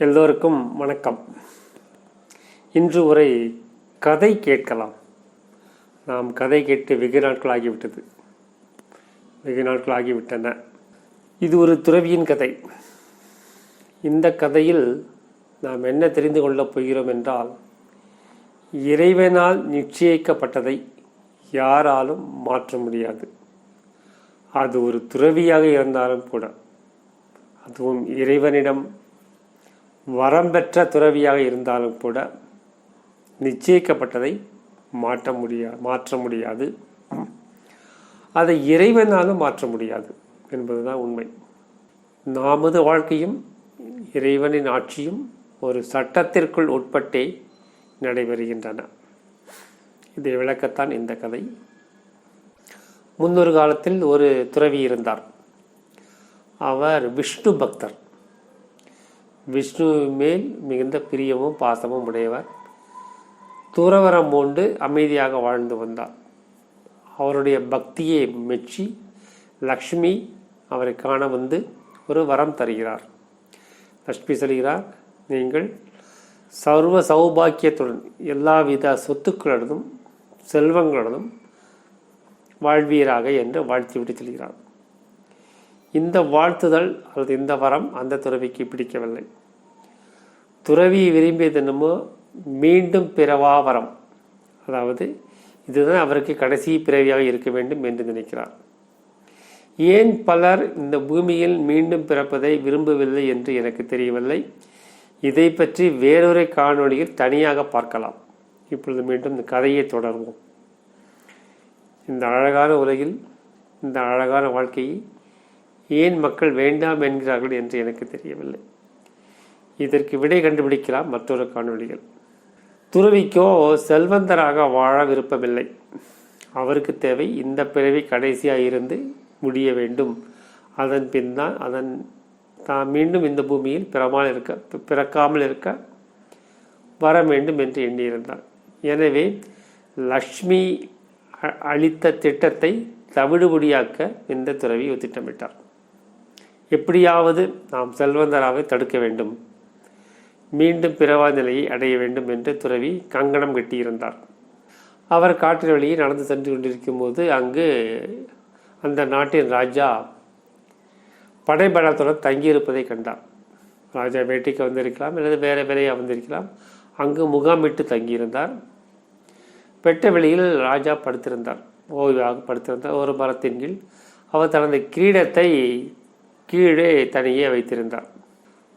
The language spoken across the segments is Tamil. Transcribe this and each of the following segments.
எல்லோருக்கும் வணக்கம். இன்று உரை கதை கேட்கலாம். நாம் கதை கேட்டு வெகு நாட்கள் ஆகிவிட்டது. வெகு நாட்கள் ஆகிவிட்டன. இது ஒரு துறவியின் கதை. இந்த கதையில் நாம் என்ன தெரிந்து கொள்ளப் போகிறோம் என்றால் இறைவனால் நிச்சயிக்கப்பட்டதை யாராலும் மாற்ற முடியாது. அது ஒரு துறவியாக இருந்தாலும் கூட அதுவும் இறைவனிடம் வரம்பெற்ற துறவியாக இருந்தாலும் கூட நிச்சயிக்கப்பட்டதை மாற்ற முடியா மாற்ற முடியாது. அதை இறைவனாலும் மாற்ற முடியாது என்பதுதான் உண்மை. நமது வாழ்க்கையும் இறைவனின் ஆட்சியும் ஒரு சட்டத்திற்குள் உட்பட்டே நடைபெறுகின்றன. இதை விளக்கத்தான் இந்த கதை. முன்னொரு காலத்தில் ஒரு துறவி இருந்தார். அவர் விஷ்ணு பக்தர். விஷ்ணு மேல் மிகுந்த பிரியமும் பாசமும் உடையவர். துறவரம் பூண்டு அமைதியாக வாழ்ந்து வந்தார். அவருடைய பக்தியை மெச்சி லக்ஷ்மி அவரை காண வந்து ஒரு வரம் தருகிறார். லக்ஷ்மி சொல்கிறார் நீங்கள் சர்வ சௌபாக்கியத்துடன் எல்லாவித சொத்துக்களுடனும் செல்வங்களுடனும் வாழ்வீராக என்று வாழ்த்திவிட்டு செல்கிறார். இந்த வாழ்த்துதல் அல்லது இந்த வரம் அந்த துறவிக்கு பிடிக்கவில்லை. துறவி விரும்பியது என்னமோ மீண்டும் பிறவா வரம். அதாவது இதுதான் அவருக்கு கடைசி பிறவியாக இருக்க வேண்டும் என்று நினைக்கிறார். ஏன் பலர் இந்த பூமியில் மீண்டும் பிறப்பதை விரும்பவில்லை என்று எனக்கு தெரியவில்லை. இதை பற்றி வேறொரு காணொளியில் தனியாக பார்க்கலாம். இப்பொழுது மீண்டும் இந்த கதையை தொடர்வோம். இந்த அழகான உலகில் இந்த அழகான வாழ்க்கையை ஏன் மக்கள் வேண்டாம் என்கிறார்கள் என்று எனக்கு தெரியவில்லை. இதற்கு விடை கண்டுபிடிக்கலாம் மற்றொரு காணொளிகள் துறவிக்கோ செல்வந்தராக வாழ விருப்பமில்லை. அவருக்கு தேவை இந்த பிறவி கடைசியாக இருந்து முடிய வேண்டும். அதன் பின் தான் அதன் தான் மீண்டும் இந்த பூமியில் பிறமால் இருக்க பிறக்காமல் இருக்க வர வேண்டும் என்று எண்ணியிருந்தார். எனவே லக்ஷ்மி அளித்த திட்டத்தை தவிடுபடியாக்க இந்த துறவி திட்டமிட்டார் எப்படியாவது நாம் செல்வந்தராவை தடுக்க வேண்டும். மீண்டும் பிறவா நிலையை அடைய வேண்டும் என்று துறவி கங்கணம் கட்டியிருந்தார். அவர் காற்றின் வழியே நடந்து சென்று கொண்டிருக்கும் போது அங்கு அந்த நாட்டின் ராஜா படைபலத்துடன் தங்கியிருப்பதை கண்டார். ராஜா வேட்டைக்கு வந்திருக்கலாம் அல்லது வேறு வேலையாக வந்திருக்கலாம். அங்கு முகாமிட்டு தங்கியிருந்தார். பெட்ட வெளியில் ராஜா படுத்திருந்தார். ஓய்வாக படுத்திருந்தார். ஒரு மரத்தின் கீழ் அவர் தனது கிரீடத்தை கீழே தனியே வைத்திருந்தார்.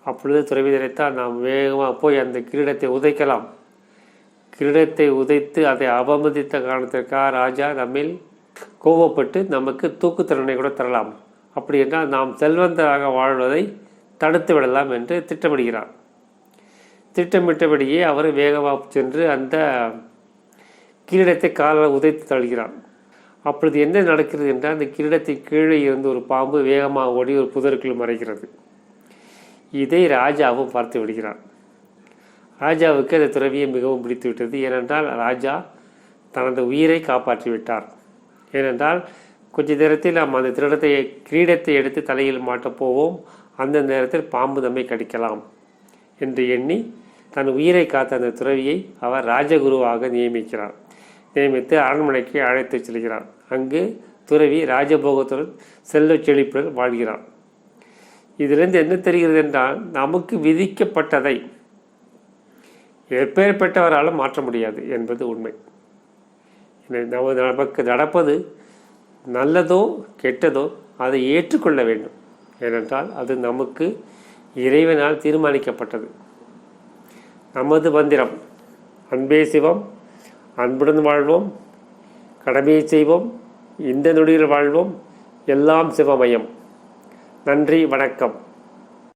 அப்பொழுது துறவி நினைத்தால் நாம் வேகமாக போய் அந்த கிரீடத்தை உதைக்கலாம். கிரீடத்தை உதைத்து அதை அவமதித்த காரணத்திற்காக ராஜா நம்மில் கோவப்பட்டு நமக்கு தூக்கு தண்டனை கூட தரலாம். அப்படி என்றால் நாம் செல்வந்தராக வாழ்வதை தடுத்து விடலாம் என்று திட்டமிடுகிறார். திட்டமிட்டபடியே அவர் வேகமாக சென்று அந்த கிரீடத்தை காலால் உதைத்து தழுகிறான் அப்பொழுது என்ன நடக்கிறது என்றால் அந்த கிரீடத்தின் கீழே இருந்து ஒரு பாம்பு வேகமாக ஓடி ஒரு புதருக்குள் மறைகிறது. இதை ராஜாவும் பார்த்து விடுகிறான். ராஜாவுக்கு அந்த துறவியை மிகவும் பிடித்து விட்டது ஏனென்றால் ராஜா தனது உயிரை காப்பாற்றி விட்டார் ஏனென்றால் கொஞ்ச நேரத்தில் நாம் அந்த திருடத்தை கிரீடத்தை எடுத்து தலையில் மாட்டப்போவோம் அந்த நேரத்தில் பாம்பு நம்மை கடிக்கலாம் என்று எண்ணி தன் உயிரை காத்த அந்த துறவியை அவர் ராஜகுருவாக நியமிக்கிறார். நியமித்து அரண்மனைக்கு அழைத்து செல்கிறார். அங்கு துறவி ராஜபோகத்துடன் செல்வ செழிப்புடன் வாழ்கிறான் இதிலிருந்து என்ன தெரிகிறது என்றால் நமக்கு விதிக்கப்பட்டதை எப்பேற்பட்டவராலும் மாற்ற முடியாது என்பது உண்மை. நமக்கு நடப்பது நல்லதோ கெட்டதோ அதை ஏற்றுக்கொள்ள வேண்டும். ஏனென்றால் அது நமக்கு இறைவனால் தீர்மானிக்கப்பட்டது. நமது மந்திரம் அன்பே சிவம் அன்புடன் வாழ்வோம் கடமையை செய்வோம் இந்த நொடியில் வாழ்வோம் எல்லாம் சிவமயம். நன்றி வணக்கம்.